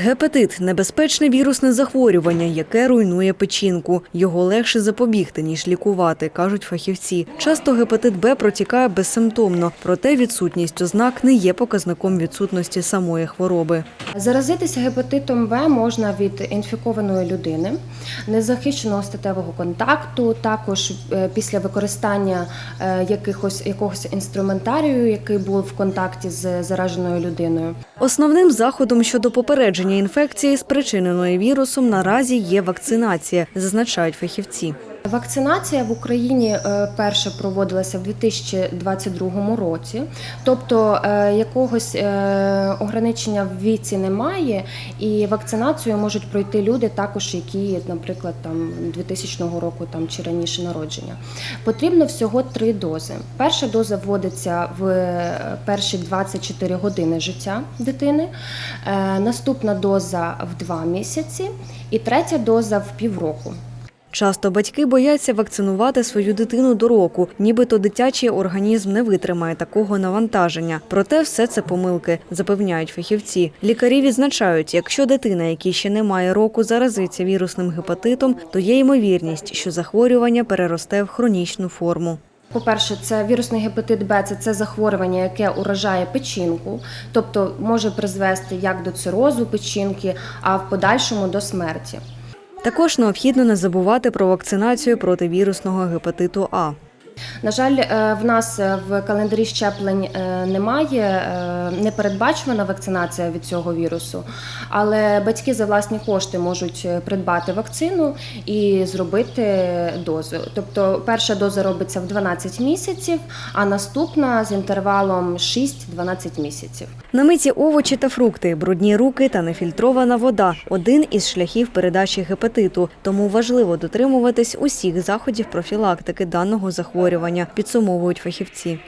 Гепатит небезпечне вірусне захворювання, яке руйнує печінку. Його легше запобігти ніж лікувати, кажуть фахівці. Часто гепатит Б протікає безсимптомно, проте відсутність ознак не є показником відсутності самої хвороби. Заразитися гепатитом Б можна від інфікованої людини, незахищеного статевого контакту, також е, після використання е, якихось якогось інструментарію, який був в контакті з зараженою людиною. Основним заходом щодо попередження інфекції, спричиненої вірусом, наразі є вакцинація, зазначають фахівці. Вакцинація в Україні е, перше проводилася в 2022 році, тобто е, якогось е, ограничення в віці немає, і вакцинацію можуть пройти люди, також які, наприклад, там 2000 року там чи раніше народження. Потрібно всього три дози. Перша доза вводиться в перші 24 години життя дитини, наступна доза в 2 місяці, і третя доза в півроку. Часто батьки бояться вакцинувати свою дитину до року, нібито дитячий організм не витримає такого навантаження. Проте все це помилки, запевняють фахівці. Лікарі відзначають, якщо дитина, якій ще не має року, заразиться вірусним гепатитом, то є ймовірність, що захворювання переросте в хронічну форму. По-перше, це вірусний гепатит Б, це, це захворювання, яке уражає печінку, тобто може призвести як до цирозу печінки, а в подальшому до смерті. Також необхідно не забувати про вакцинацію проти вірусного гепатиту А. На жаль, е, в нас е, в календарі щеплень е, немає, не передбачена вакцинація від цього вірусу, але батьки за власні кошти можуть придбати вакцину і зробити дозу. Тобто перша доза робиться в 12 місяців, а наступна з інтервалом 6-12 місяців. Намиті овочі та фрукти, брудні руки та нефільтрована вода один із шляхів передачі гепатиту. Тому важливо дотримуватись усіх заходів профілактики даного захворювання, підсумовують фахівці.